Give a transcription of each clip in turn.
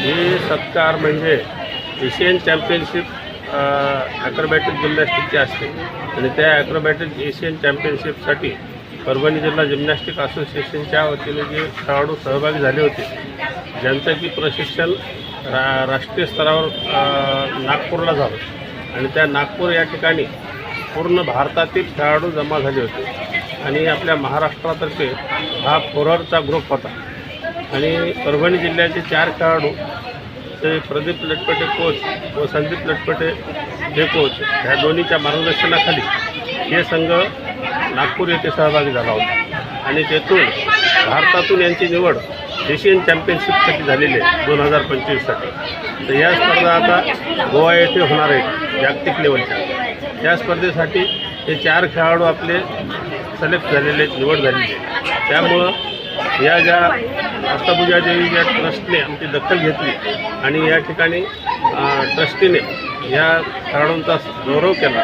हे सत्कार म्हणजे एशियन चॅम्पियनशिप ॲक्रोबॅटिक जिम्नॅस्टिकची असते. आणि त्या ॲक्रोबॅटिक एशियन चॅम्पियनशिपसाठी परभणी जिल्हा जिम्नॅस्टिक असोसिएशनच्या वतीने जे खेळाडू सहभागी झाले होते ज्यांचं की प्रशिक्षण रा राष्ट्रीय स्तरावर नागपूरला झालं. आणि त्या नागपूर या ठिकाणी पूर्ण भारतातील खेळाडू जमा झाले होते. आणि आपल्या महाराष्ट्रातर्फे हा फोररचा ग्रुप होता. आणि परभणी जिल्ह्याचे चार खेळाडू ते प्रदीप लटपटे कोच व संदीप लटपटे हे कोच ह्या दोन्हीच्या मार्गदर्शनाखाली हे संघ नागपूर येथे सहभागी झाला होता. आणि तेथून भारतातून यांची निवड एशियन चॅम्पियनशिपसाठी झालेली आहे दोन हजार पंचवीससाठी. तर या स्पर्धा आता गोवा येथे होणार आहेत जागतिक लेवलच्या. या स्पर्धेसाठी हे चार खेळाडू आपले सिलेक्ट झालेले निवड झालेली आहे. त्यामुळं या ज्या अष्टभुजा देवी या ट्रस्टने आमची दखल घेतली आणि या ठिकाणी ट्रस्टीने या खेळाडूंचा गौरव केला.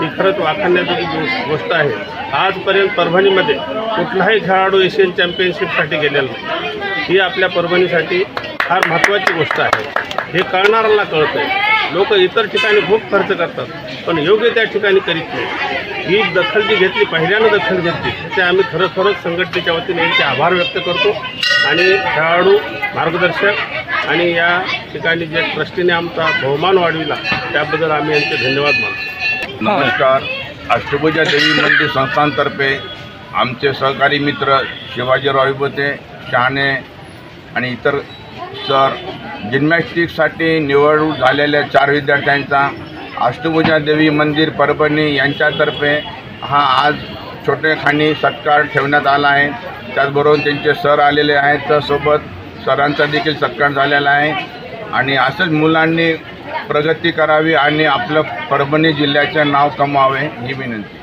ही खरंच वाखाणण्याची गो- गोष्ट आहे आजपर्यंत परभणीमध्ये कुठलाही खेळाडू एशियन चॅम्पियनशिपसाठी गेलेला नाही. ही आपल्या परभणीसाठी फार महत्त्वाची गोष्ट आहे. हे कळणाऱ्याला कळतं आहे लोक इतर ठिकाणी खूप खर्च करतात पण योग्य त्या ठिकाणी करीत नाही ही दखल जी घेतली पहिल्यानं दखल घेतली ते आम्ही खरोखरच खरंच संघटनेच्या वतीने यांचे आभार व्यक्त करतो. आणि खेळाडू मार्गदर्शक आणि या ठिकाणी जे ट्रस्टीने आमचा बहुमान वाढविला त्याबद्दल आम्ही यांचे धन्यवाद मानतो. नमस्कार. अष्टभुजा देवी मंदिर संस्थांतर्फे आमचे सहकारी मित्र शिवाजीराव विभूते शहाणे आणि इतर सर. जिम्नॅस्टिकसाठी निवडणूक झालेल्या चार विद्यार्थ्यांचा अष्टभुजा देवी मंदिर परभणी यांच्यातर्फे हा आज छोटेखानी सत्कार ठेवण्यात आला आहे. त्याचबरोबर त्यांचे सर आलेले आहेत. त्यासोबत सरांचा देखील सत्कार झालेला आहे. आणि असंच मुलांनी प्रगती करावी आणि आपलं परभणी जिल्ह्याचे नाव कमावे ही विनंती.